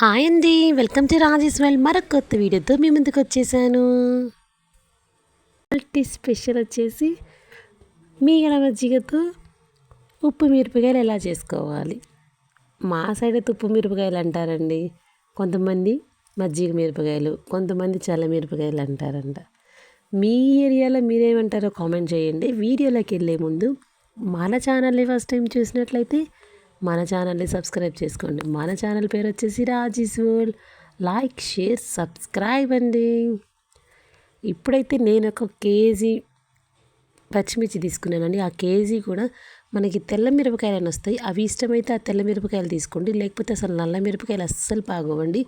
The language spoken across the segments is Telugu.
హాయ్ అండి వెల్కమ్ టు రాజేష్ వెల్ మరొక కొత్త వీడియోతో మీ ముందుకు వచ్చేసాను. మల్టీ స్పెషల్ వచ్చేసి మీ మజ్జిగతో ఉప్పు మిరపకాయలు ఎలా చేసుకోవాలి? మా సైడ్ అయితే ఉప్పు మిరపకాయలు అంటారండి. కొంతమంది మజ్జిగ మిరపకాయలు కొంతమంది చల్ల మిరపకాయలు అంటారంట. మీ ఏరియాలో మీరేమంటారో కామెంట్ చేయండి. వీడియోలోకి వెళ్ళే ముందు మన ఛానల్ని ఫస్ట్ టైం చూసినట్లయితే మన ఛానల్ని సబ్స్క్రైబ్ చేసుకోండి. మన ఛానల్ పేరు వచ్చేసి Raji's world like share subscribe అండి. ఇప్పుడైతే నేను ఒక కేజీ పచ్చిమిర్చి తీసుకున్నానండి. ఆ కేజీ కూడా మనకి తెల్ల మిరపకాయలు అని వస్తాయి. అవి ఇష్టమైతే ఆ తెల్ల మిరపకాయలు తీసుకోండి. లేకపోతే అసలు నల్ల మిరపకాయలు అస్సలు బాగోవండి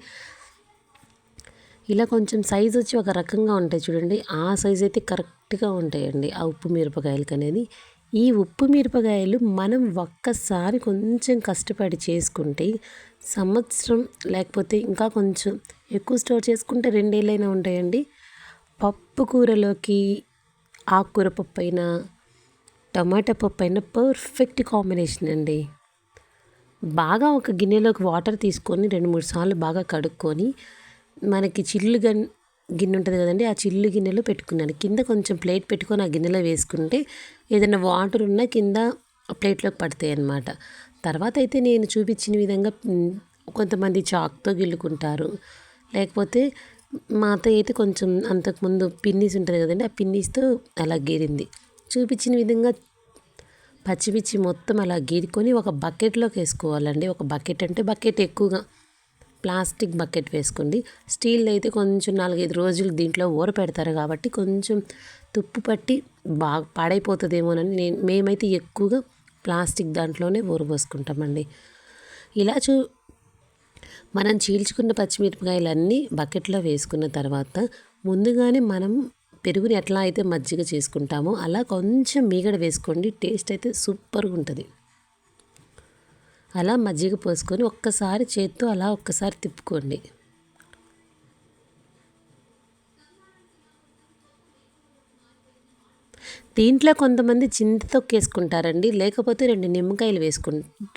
ఇలా కొంచెం సైజ్ వచ్చి ఒక రకంగా ఉంటాయి చూడండి. ఆ సైజ్ అయితే కరెక్ట్గా ఉంటాయండి ఆ ఉప్పు మిరపకాయలకి అనేది ఈ ఉప్పు మిరపకాయలు మనం ఒక్కసారి కొంచెం కష్టపడి చేసుకుంటే సంవత్సరం లేకపోతే ఇంకా కొంచెం ఎక్కువ స్టోర్ చేసుకుంటే రెండేళ్ళైనా ఉంటాయండి. పప్పు కూరలోకి ఆకుకూర పప్పు అయినా టమాటా పప్పు అయినా పర్ఫెక్ట్ కాంబినేషన్ అండి. బాగా ఒక గిన్నెలోకి వాటర్ తీసుకొని రెండు మూడు సార్లు బాగా కడుక్కొని మనకి చిల్లుగా గిన్నె ఉంటుంది కదండి ఆ చిల్లు గిన్నెలో పెట్టుకున్నాను. కింద కొంచెం ప్లేట్ పెట్టుకొని ఆ గిన్నెలో వేసుకుంటే ఏదైనా వాటర్ ఉన్నా కింద ప్లేట్లోకి పడతాయి అన్నమాట. తర్వాత అయితే నేను చూపించిన విధంగా కొంతమంది చాక్తో గిల్లుకుంటారు. లేకపోతే మా అత్త అయితే కొంచెం అంతకుముందు పిన్నీస్ ఉంటుంది కదండి ఆ పిన్నీస్తో అలా గీరింది. చూపించిన విధంగా పచ్చిమిర్చి మొత్తం అలా గీరుకొని ఒక బకెట్లోకి వేసుకోవాలండి. ఒక బకెట్ అంటే బకెట్ ఎక్కువగా ప్లాస్టిక్ బకెట్ వేసుకోండి. స్టీల్ అయితే కొంచెం నాలుగైదు రోజులు దీంట్లో ఊర పెడతారు కాబట్టి కొంచెం తుప్పు పట్టి బాగా పాడైపోతుందేమోనని నేను మేమైతే ఎక్కువగా ప్లాస్టిక్ దాంట్లోనే ఊరబోసుకుంటామండి ఇలా చూ మనం చీల్చుకున్న పచ్చిమిరపకాయలన్నీ బకెట్లో వేసుకున్న తర్వాత ముందుగానే మనం పెరుగుని ఎట్లా అయితే మజ్జిగ చేసుకుంటామో అలా కొంచెం మీగడ వేసుకోండి. టేస్ట్ అయితే సూపర్గా ఉంటుంది అలా మజ్జిగ పోసుకొని ఒక్కసారి చేత్తో అలా ఒక్కసారి తిప్పుకోండి. దీంట్లో కొంతమంది చింత తొక్కేసుకుంటారండి లేకపోతే రెండు నిమ్మకాయలు వేసుకు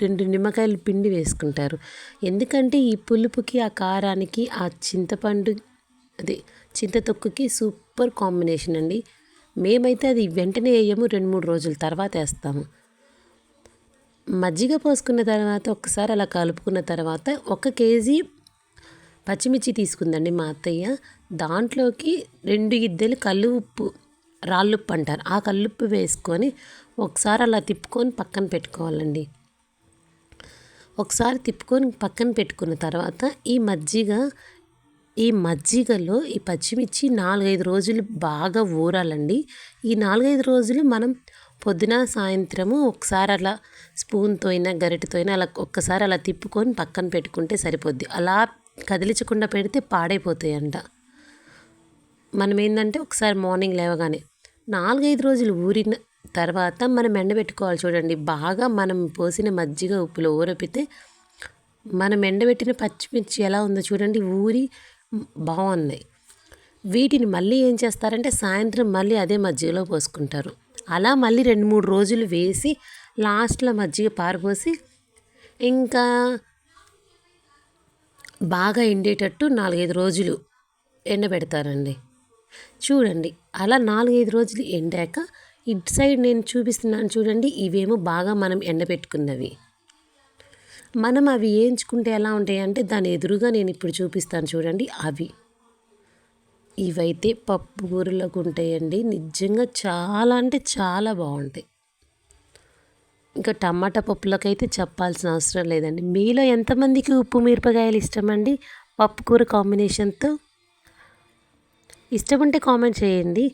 రెండు నిమ్మకాయలు పిండి వేసుకుంటారు. ఎందుకంటే ఈ పులుపుకి ఆ కారానికి ఆ చింతపండు అది చింత తొక్కుకి సూపర్ కాంబినేషన్ అండి. మేమైతే అది వెంటనే వేయము రెండు మూడు రోజుల తర్వాత వేస్తాము. మజ్జిగ పోసుకున్న తర్వాత ఒకసారి అలా కలుపుకున్న తర్వాత ఒక కేజీ పచ్చిమిర్చి తీసుకుందండి మా అత్తయ్య. దాంట్లోకి రెండు ఇద్దెలు కళ్ళు ఉప్పు రాళ్ళుప్పు అంటారు. ఆ కల్లుప్పు వేసుకొని ఒకసారి అలా తిప్పుకొని పక్కన పెట్టుకోవాలండి. ఒకసారి తిప్పుకొని పక్కన పెట్టుకున్న తర్వాత ఈ మజ్జిగ ఈ మజ్జిగలో ఈ పచ్చిమిర్చి నాలుగైదు రోజులు బాగా ఊరాలండి. ఈ నాలుగైదు రోజులు మనం పొద్దున సాయంత్రము ఒకసారి అలా స్పూన్తో అయినా గరిటతో అయినా అలా ఒక్కసారి అలా తిప్పుకొని పక్కన పెట్టుకుంటే సరిపోద్ది. అలా కదిలించకుండా పెడితే పాడైపోతాయంట. మనం ఏంటంటే ఒకసారి మార్నింగ్ లేవగానే నాలుగైదు రోజులు ఊరిన తర్వాత మనం ఎండబెట్టుకోవాలి చూడండి. బాగా మనం పోసిన మజ్జిగ ఉప్పులో ఊరపితే మనం ఎండబెట్టిన పచ్చిమిర్చి ఎలా ఉందో చూడండి. ఊరి బాగున్నాయి. వీటిని మళ్ళీ ఏం చేస్తారంటే సాయంత్రం మళ్ళీ అదే మజ్జిగలో పోసుకుంటారు. అలా మళ్ళీ రెండు మూడు రోజులు వేసి లాస్ట్లో మజ్జిగ పారబోసి ఇంకా బాగా ఎండేటట్టు నాలుగైదు రోజులు ఎండబెడతారండి చూడండి అలా నాలుగైదు రోజులు ఎండాక ఇటు సైడ్ నేను చూపిస్తున్నాను చూడండి ఇవేమో బాగా మనం ఎండబెట్టుకున్నవి. మనం అవి వేయించుకుంటే ఎలా ఉంటాయి అంటే దాని ఎదురుగా నేను ఇప్పుడు చూపిస్తాను చూడండి అవి. ఇవైతే పప్పు కూరలోకి ఉంటాయండి. నిజంగా చాలా అంటే చాలా బాగుంటాయి. ఇంకా టమాటా పప్పులకైతే అయితే చెప్పాల్సిన అవసరం లేదండి. మీలో ఎంతమందికి ఉప్పు మిరపకాయలు ఇష్టమండి? పప్పు కూర కాంబినేషన్తో? ఇష్టం ఉంటే కామెంట్ చేయండి.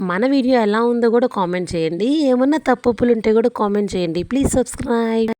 మన వీడియో ఎలా ఉందో కూడా కామెంట్ చేయండి. ఏమన్నా తప్పులు ఉంటే కూడా కామెంట్ చేయండి. Please subscribe.